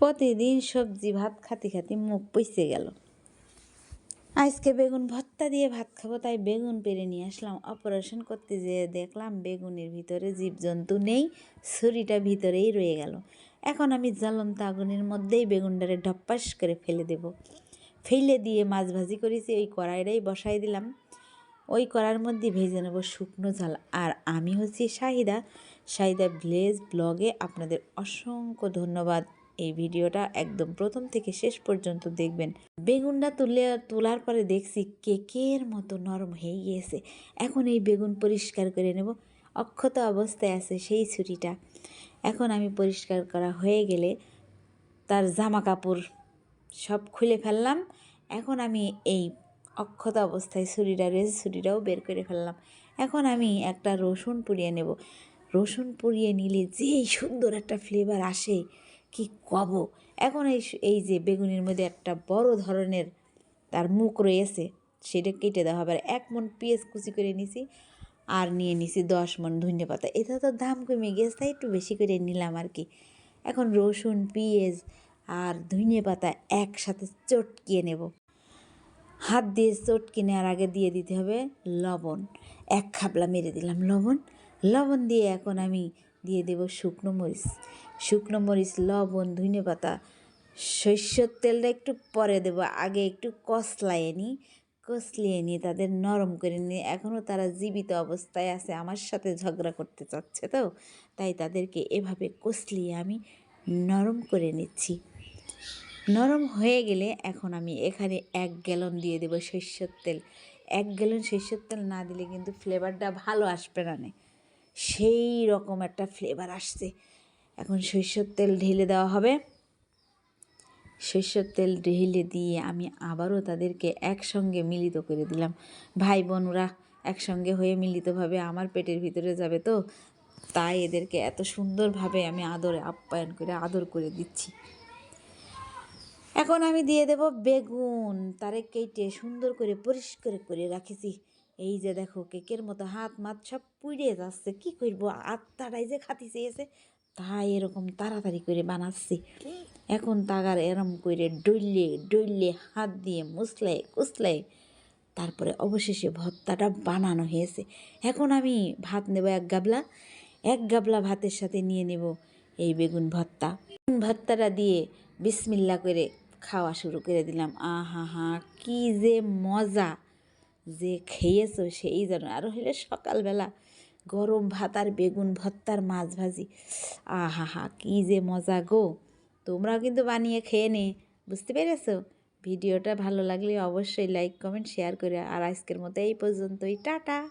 প্রতিদিন সবজি, ভাত খাতে খাতে মুখ পইসে গেল। আজকে বেগুন ভর্তা দিয়ে ভাত খাব, তাই বেগুন পেরে নিয়ে আসলাম। অপারেশন করতে যেয়ে দেখলাম বেগুনের ভিতরে জীবজন্তু নেই, ছুরিটা ভিতরেই রয়ে গেল। এখন আমি জ্বলন্ত আগুনের মধ্যেই বেগুনটারে ঢপ্পাস করে ফেলে দেব। ফেলে দিয়ে মাছ ভাজি করেছি, ওই কড়াইটাই বসাই দিলাম। ওই কড়ার মধ্যে ভেজে নেব শুকনো ঝাল। আর আমি হচ্ছি শাহিদা। শাহিদা ভিলেজ ব্লগে আপনাদের অসংখ্য ধন্যবাদ। এই ভিডিওটা একদম প্রথম থেকে শেষ পর্যন্ত দেখবেন। বেগুনটা তুলে, তোলার পরে দেখছি কেকের মতো নরম হয়ে গিয়েছে। এখন এই বেগুন পরিষ্কার করে নেব। অক্ষত অবস্থায় আছে সেই ছুরিটা। এখন আমি পরিষ্কার করা হয়ে গেলে তার জামা কাপড় সব খুলে ফেললাম। এখন আমি এই অক্ষত অবস্থায় ছুরিটা রয়েছে ছুরিটাও বের করে ফেললাম। এখন আমি একটা রসুন পুড়িয়ে নেব। রসুন পুড়িয়ে নিলে যেই সুন্দর একটা ফ্লেভার আসে। কি কব? এখন এই এই যে বেগুনের মধ্যে একটা বড় ধরনের তার মুখ রয়েছে, সেটা কেটে দেওয়া হবে। আর এক মন পেঁয়াজ কুচি করে নিছি, আর নিয়ে নিছি দশ মন ধনে পাতা। এটা তো দাম কমে গেছে, তাই একটু বেশি করে নিলাম আর কি। এখন রসুন, পেঁয়াজ আর ধনে পাতা একসাথে চটকিয়ে নেব। হাত দিয়ে চটকে নেওয়ার আগে দিয়ে দিতে হবে লবণ। এক খাবলা মেরে দিলাম লবণ। লবণ দিয়ে এখন আমি দিয়ে দেব শুকনো মরিচ। শুকনো মরিচ, লবণ, ধনে পাতা, সর্ষের তেলটা একটু পরে দেব। আগে একটু কষলাইয়ে নিই কষলিয়ে নিয়ে তাদের নরম করে নিয়ে এখনও তারা জীবিত অবস্থায় আছে, আমার সাথে ঝগড়া করতে চাচ্ছে তো, তাই তাদেরকে এভাবে কসলিয়ে আমি নরম করে নিচ্ছি। নরম হয়ে গেলে এখন আমি এখানে এক গ্যালন দিয়ে দেবো সর্ষের তেল। এক গ্যালন সর্ষের তেল না দিলে কিন্তু ফ্লেভারটা ভালো আসবে না নে। সেই রকম একটা ফ্লেভার আসছে। এখন সর্ষের তেল ঢেলে দেওয়া হবে। সর্ষের তেল ঢেলে দিয়ে আমি আবারও তাদেরকে একসঙ্গে মিলিত করে দিলাম। ভাই বোনরা একসঙ্গে হয়ে মিলিতভাবে আমার পেটের ভিতরে যাবে তো? তাই এদেরকে এত সুন্দরভাবে আমি আদরে আপ্যায়ন করে, আদর করে দিচ্ছি। এখন আমি দিয়ে দেব বেগুন। তারে কেটে সুন্দর করে পরিষ্কার করে রাখেছি। এই যে দেখো কেকের মতো হাত মাত সব পুড়ে যাচ্ছে কি করব? আত্মাটাই যে খাতি চেয়েছে তাই এরকম তাড়াতাড়ি করে বানাচ্ছি। এখন তাগার এরম করে ডইলে ডইলে হাত দিয়ে মুসলে কুসলে তারপরে অবশেষে ভত্তাটা বানানো হয়েছে। এখন আমি ভাত নেব এক গাবলা এক গাবলা ভাতের সাথে নিয়ে নেব এই বেগুন ভত্তা বেগুন ভত্তাটা দিয়ে বিসমিল্লা করে খাওয়া শুরু করে দিলাম। আহা হা কি যে মজা! যে খেয়েছো সেই যেন। আর হইলে সকালবেলা গরম ভাত আর বেগুন ভর্তার মাছ ভাজি। আহা হা কী যে মজা গো। তোমরাও কিন্তু বানিয়ে খেয়ে নে, বুঝতে পেরেছ? ভিডিওটা ভালো লাগলে অবশ্যই লাইক কমেন্ট শেয়ার করে আর আজকের মতো এই পর্যন্তই। টাটা!